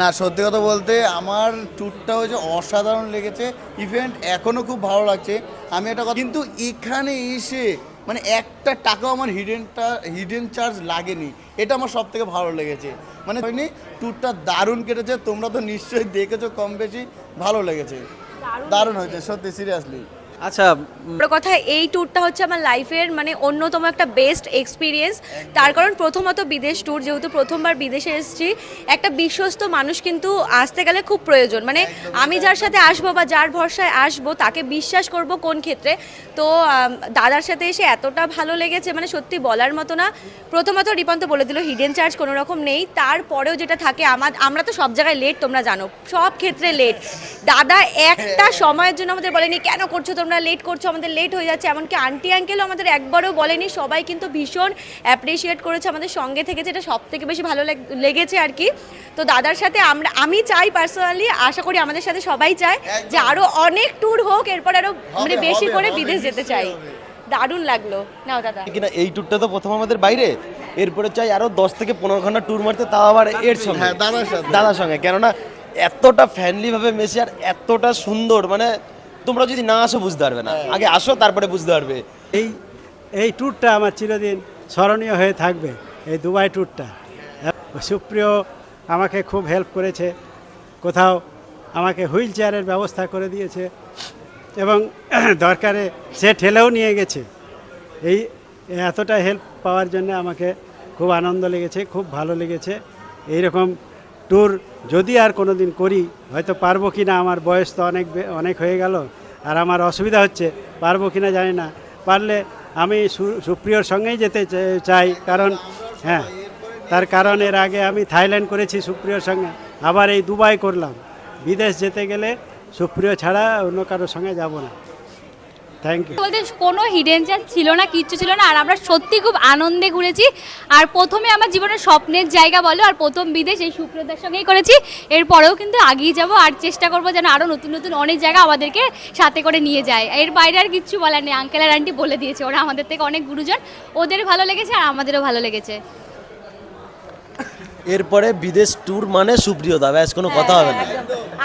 না সত্যি কথা বলতে আমার ট্যুরটা হয়েছে অসাধারণ লেগেছে। ইভেন্ট এখনও খুব ভালো লাগছে। আমি একটা কথা কিন্তু এখানে এসে মানে একটা টাকাও আমার হিডেনটা হিডেন চার্জ লাগেনি। এটা আমার সব থেকে ভালো লেগেছে। মানে হয়নি ট্যুরটা দারুণ কেটেছে। তোমরা তো নিশ্চয়ই দেখেছ কম বেশি। ভালো লেগেছে। দারুণ হয়েছে। সত্যি সিরিয়াসলি আচ্ছা বড় কথা এই ট্যুরটা হচ্ছে আমার লাইফের মানে অন্যতম একটা বেস্ট এক্সপিরিয়েন্স তার কারণ প্রথমত বিদেশ ট্যুর যেহেতু প্রথমবার বিদেশে এসেছি একটা বিশ্বস্ত মানুষ কিন্তু আসতে গেলে খুব প্রয়োজন। মানে আমি যার সাথে আসব বা যার ভরসায় আসব তাকে বিশ্বাস করব কোন ক্ষেত্রে। তো দাদার সাথে এসে এতটা ভালো লেগেছে মানে সত্যি বলার মতো না। প্রথমত রিপন্ত বলে দিল হিডেন চার্জ কোনো রকম নেই। তারপরেও যেটা থাকে আমার আমরা তো সব জায়গায় লেট তোমরা জানো। সব ক্ষেত্রে লেট দাদা একটা সময়ের জন্য আমাদের বলেনি কেন করছ তোমরা? লেট করছ আমাদের লেট হয়ে যাচ্ছে। এমনকি আন্টি আঙ্কেলও আমাদের একবারও বলেনি সবাই কিন্তু ভীষণ অ্যাপ্রিসিয়েট করেছে আমাদের সঙ্গে থেকে যেটা সব থেকে বেশি ভালো লেগেছে আর কি। তো দাদার সাথে আমরা আমি চাই পার্সোনালি আশা করি আমাদের সাথে সবাই চায় যে আরও অনেক ট্যুর হোক এরপর আরও মানে বেশি করে বিদেশ যেতে চাই। দারুণ লাগল। নাও দাদা। কিনা এই ট্যুরটা তো প্রথম আমাদের বাইরে এরপরে চাই আরও দশ থেকে পনেরো ঘণ্টা ট্যুর মারতে তাও আবার এর সঙ্গে। হ্যাঁ, দাদার সঙ্গে। কেননা এতটা ফ্যামিলি ভাবে মেশে আর এতটা সুন্দর মানে তোমরা যদি না আসো বুঝতে পারবে না। আগে আসো তারপরে বুঝতে পারবে। এই এই ট্যুরটা আমার চিরদিন স্মরণীয় হয়ে থাকবে এই দুবাই ট্যুরটা সুপ্রিয় আমাকে খুব হেল্প করেছে কোথাও আমাকে হুইল চেয়ারের ব্যবস্থা করে দিয়েছে এবং দরকারে সে ঠেলেও নিয়ে গেছে। এই এতটা হেল্প পাওয়ার জন্য আমাকে খুব আনন্দ লেগেছে খুব ভালো লেগেছে। এইরকম ট্যুর যদি আর কোনো দিন করি, হয়তো পারব কি না আমার বয়স তো অনেক অনেক হয়ে গেল, আর আমার অসুবিধা হচ্ছে, পারব কি না জানি না। পারলে আমি সুপ্রিয়র সঙ্গেই যেতে চাই, কারণ হ্যাঁ তার কারণ এর আগে আমি থাইল্যান্ড করেছি সুপ্রিয়র সঙ্গে, আবার এই দুবাই করলাম। বিদেশ যেতে গেলে সুপ্রিয় ছাড়া অন্য কারোর সঙ্গে যাব না। থ্যাংক ইউ বলতে কোনো হিডেন চার্জ ছিল না কিচ্ছু ছিল না আর আমরা সত্যি খুব আনন্দে ঘুরেছি। আর প্রথমে আমার জীবনের স্বপ্নের জায়গা বলো আর প্রথম বিদেশ এই সুপ্রদার সঙ্গেই করেছি। এরপরেও কিন্তু আগিয়ে যাব আর চেষ্টা করব যেন আরও নতুন নতুন অনেক জায়গা আমাদেরকে সাথে করে নিয়ে যায়। এর বাইরে আর কিচ্ছু বলার নেই আঙ্কেল আর আন্টি বলে দিয়েছে ওরা আমাদের থেকে অনেক গুরুজন। ওদের ভালো লেগেছে আর আমাদেরও ভালো লেগেছে। এরপরে বিদেশ ট্যুর মানে সুপ্রিয়তা ব্যাস কোনো কথা হবে না।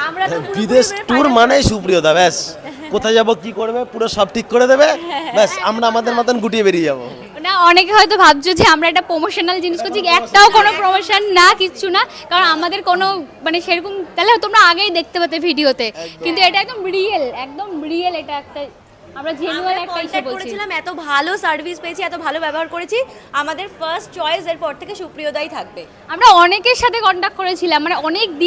আমরা তো বিদেশ ট্যুর মানে সুপ্রিয়তা ব্যাস। কোথায় যাব কি করবে পুরো সব ঠিক করে দেবে? ব্যাস আমরা আমাদের মতন গুটিয়ে বেরিয়ে যাব। না অনেকে হয়তো ভাবছ যে আমরা একটা প্রমোশনাল জিনিস করছি একটাও কোনো প্রমোশন না কিচ্ছু না। কারণ আমাদের কোনো মানে সেরকম তাহলে তোমরা আগেই দেখতে পেতে ভিডিওতে। কিন্তু এটা একদম রিয়েল একদম রিয়েল এটা একটা আমরা জেনুয়াল একটা ইসে contact এত ভালো সার্ভিস পেয়েছি এত ভালো ব্যবহার করেছি। আমাদের ফার্স্ট চয়েস এরপর থেকে সুপ্রিয়দাই থাকবে। আমরা অনেকের সাথে কন্ট্যাক্ট করেছিলাম মানে অনেক দিন